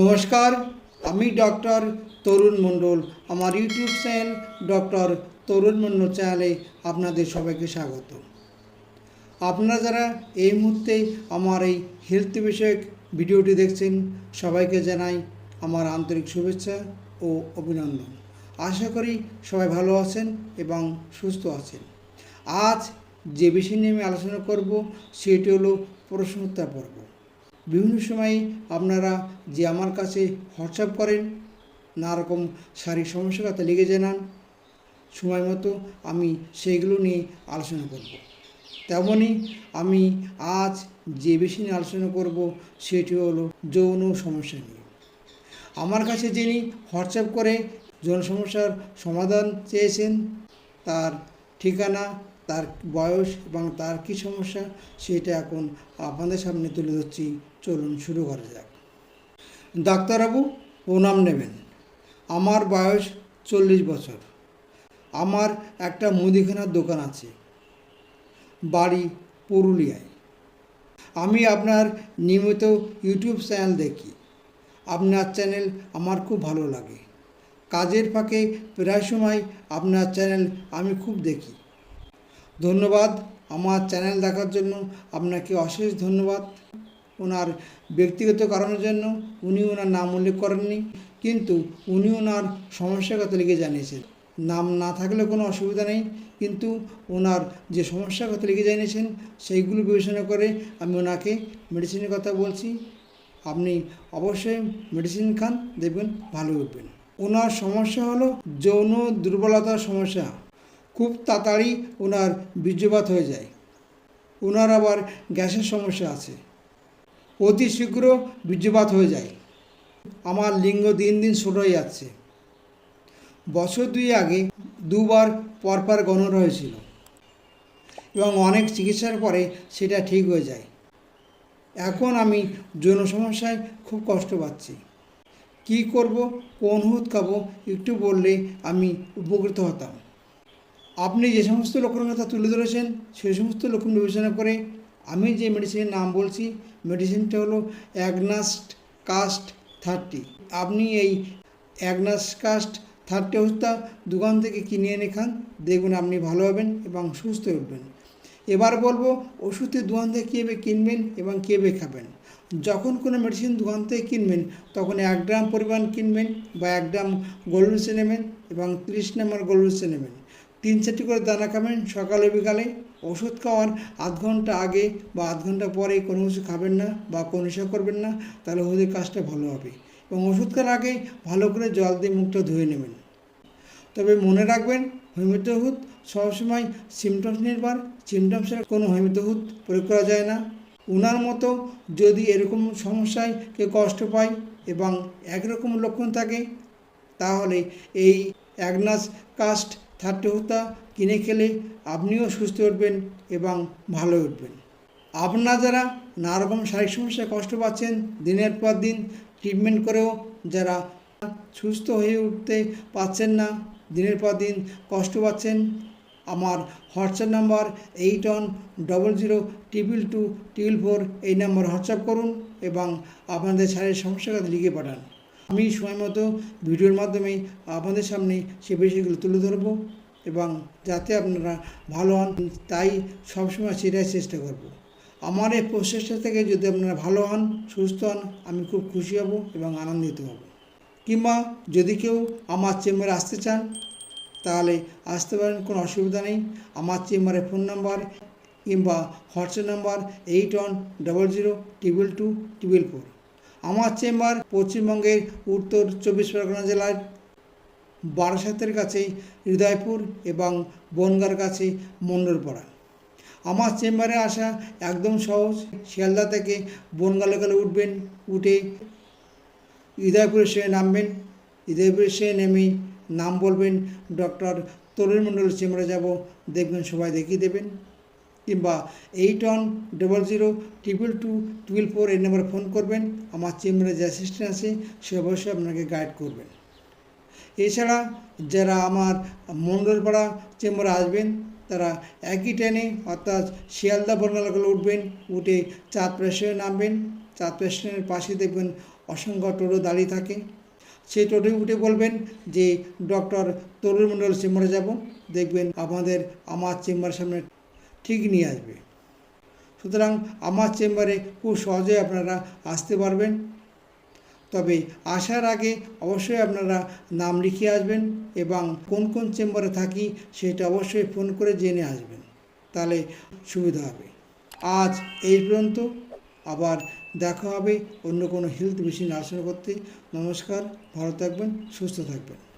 নমস্কার, আমি ডক্টর তরুণ মণ্ডল। আমার YouTube channel doctor Tarun Mondal চ্যানেলে আপনাদের সবাইকে স্বাগত। আপনারা যারা এই মুহূর্তে আমার এই হেলথ বিষয়ক ভিডিওটি দেখছেন, সবাইকে জানাই আমার আন্তরিক শুভেচ্ছা ও অভিনন্দন। আশা করি সবাই ভালো আছেন এবং সুস্থ আছেন। আজ যে বিষয় নিয়ে আমি আলোচনা করব, সেটি হলো প্রশ্ন উত্তর পর্ব। বিভিন্ন সময়ে আপনারা যে আমার কাছে হোয়াটসঅ্যাপ করেন নানারকম শারীরিক সমস্যার কথা লিখে জানান, সময় মতো আমি সেইগুলো নিয়ে আলোচনা করব। তেমনই আমি আজ যে বেশি নিয়ে আলোচনা করব সেটি হলো যৌন সমস্যা নিয়ে। আমার কাছে যিনি হোয়াটসঅ্যাপ করে যৌন সমস্যার সমাধান চেয়েছেন, তার ঠিকানা তার বয়স এবং তার কী সমস্যা সেটা এখন আপনাদের সামনে তুলে ধরছি। চলুন শুরু করা যাক। ডাক্তারবাবু প্রণাম নেবেন। আমার বয়স চল্লিশ বছর। আমার একটা মুদিখানার দোকান আছে। বাড়ি পুরুলিয়ায়। আমি আপনার নিয়মিত ইউটিউব চ্যানেল দেখি। আপনার চ্যানেল আমার খুব ভালো লাগে। কাজের ফাঁকে প্রায় সময় আপনার চ্যানেল আমি খুব দেখি। ধন্যবাদ। আমার চ্যানেল দেখার জন্য আপনাকে অশেষ ধন্যবাদ। ওনার ব্যক্তিগত কারণের জন্য উনি ওনার নাম উল্লেখ করেননি, কিন্তু উনি ওনার সমস্যার কথা লিখে জানিয়েছেন। নাম না থাকলে কোনো অসুবিধা নেই, কিন্তু ওনার যে সমস্যার কথা লিখে জানিয়েছেন, সেইগুলো বিবেচনা করে আমি ওনাকে মেডিসিনের কথা বলছি। আপনি অবশ্যই মেডিসিন খান, দেখবেন ভালো উঠবেন ওনার সমস্যা হলো যৌন দুর্বলতার সমস্যা। খুব তাড়াতাড়ি ওনার বীর্যপাত হয়ে যায়। ওনার আবার গ্যাসের সমস্যা আছে। অতি শীঘ্র বীর্যপাত হয়ে যায়। আমার লিঙ্গ দিন দিন ছোট হয়ে যাচ্ছে। বছর দুই আগে দুবার পরপর গণর হয়েছিল এবং অনেক চিকিৎসার পরে সেটা ঠিক হয়ে যায়। এখন আমি যৌন সমস্যায় খুব কষ্ট পাচ্ছি। কি করব, কোন ওষুধ খাব একটু বললে আমি উপকৃত হতাম। আপনি যে সমস্ত লক্ষণের কথা তুলে ধরেছেন, সেই সমস্ত লক্ষণ বিবেচনা করে আমি যে মেডিসিনের নাম বলছি মেডিসিনটা হলো অ্যাগনাস্ট কাস্ট থার্টি আপনি এই অ্যাগনাস কাস্ট থার্টি ওষুধটা দোকান থেকে কিনে এনে খান, দেখবেন আপনি ভালো হবেন এবং সুস্থ উঠবেন। এবার বলব ওষুধের দোকান থেকে কীভাবে কিনবেন এবং কীভাবে খাবেন? যখন কোনো মেডিসিন দোকান থেকে কিনবেন, তখন এক গ্রাম পরিমাণ কিনবেন বা এক গ্রাম গোলমরিচে নেবেন এবং তিরিশ নম্বর গোলমরিচে নেবেন। তিন চারটি করে দানা খাবেন, সকালে বিকালে। ওষুধ খাওয়ার আধ ঘণ্টা আগে বা আধ ঘণ্টা পরে কোনো কিছু খাবেন না বা কোনো নেশা করবেন না, তাহলে ওষুধের কাজটা ভালো হবে। এবং ওষুধ খাওয়ার আগে ভালো করে জল দিয়ে মুখটা ধুয়ে নেবেন। তবে মনে রাখবেন হোমিওপ্যাথি ওষুধ সবসময় সিমটমস নির্ভর। সিমটমসের কোনো হোমিওপ্যাথি ওষুধ প্রয়োগ করা যায় না। ওনার মতো যদি এরকম সমস্যায় কেউ কষ্ট পায় এবং একরকম লক্ষণ থাকে, তাহলে এই অ্যাগনাস কাস্ট ওষুধটা কিনে খেলে আপনিও সুস্থ উঠবেন এবং ভালো উঠবেন। আপনারা যারা নানা রকম শারীরিক সমস্যায় কষ্ট পাচ্ছেন, দিনের পর দিন ট্রিটমেন্ট করেও যারা সুস্থ হয়ে উঠতে পারছেন না, দিনের পর দিন কষ্ট পাচ্ছেন, আমার WhatsApp number eight one double zero triple two triple four এই নাম্বার হোয়াটসঅ্যাপ করুন এবং আপনাদের শারীরিক সমস্যাগুলো লিখে পাঠান। আমি সময় মতো ভিডিওর মাধ্যমে আপনাদের সামনে সে বিষয়গুলো তুলে ধরবো এবং যাতে আপনারা ভালো হন, তাই সবসময় সেটাই চেষ্টা করব। আমার এই প্রচেষ্টা থেকে যদি আপনারা ভালো হন, সুস্থ হন, আমি খুব খুশি হব এবং আনন্দিত হব। কিংবা যদি কেউ আমার চেম্বারে আসতে চান, তাহলে আসতে পারেন, কোনো অসুবিধা নেই। আমার চেম্বারে ফোন নাম্বার কিংবা WhatsApp number eight one double zero triple two triple four. আমার চেম্বার পশ্চিমবঙ্গের উত্তর চব্বিশ পরগনা জেলার বারাসাতের কাছে হৃদয়পুর এবং বনগার কাছে মণ্ডলপাড়া আমার চেম্বারে আসা একদম সহজ। শিয়ালদা থেকে বনগা লোকালে উঠবেন, উঠে হৃদয়পুরে সে নামবেন। হৃদয়পুরে সে নেমে নাম বলবেন ডক্টর তরুণ মণ্ডলের চেম্বারে যাব। দেখবেন সবাই দেখিয়ে দেবেন। কিংবা eight one double zero triple two twelve four এই নাম্বারে ফোন করবেন। আমার চেম্বারে যে অ্যাসিস্ট্যান্ট আছে, সে অবশ্যই আপনাকে গাইড করবেন। এছাড়া যারা আমার মণ্ডলপাড়া চেম্বারে আসবেন, তারা একই ট্রেনে অর্থাৎ শিয়ালদা বর্ণালাগুলো উঠবেন, উঠে চাঁদ প্রেশনে নামবেন। চাঁদ প্রেশনের পাশে দেখবেন অসংখ্য টোটো দাঁড়িয়ে থাকে। সেই টোটো উঠে বলবেন যে, ডক্টর তরুণ মণ্ডল চেম্বারে যাব। দেখবেন আপনাদের আমার চেম্বারের সামনে ঠিক নিয়ে আসবে। সুতরাং আমার চেম্বারে খুব সহজে আপনারা আসতে পারবেন। তবে আসার আগে অবশ্যই আপনারা নাম লিখে আসবেন এবং কোন কোন চেম্বারে থাকি সেটা অবশ্যই ফোন করে জেনে আসবেন। তাহলে সুবিধা হবে। আজ এই পর্যন্ত। আবার দেখা হবে অন্য কোনো হেলথ মেশিন আলোচনা করতে। নমস্কার, ভালো থাকবেন, সুস্থ থাকবেন।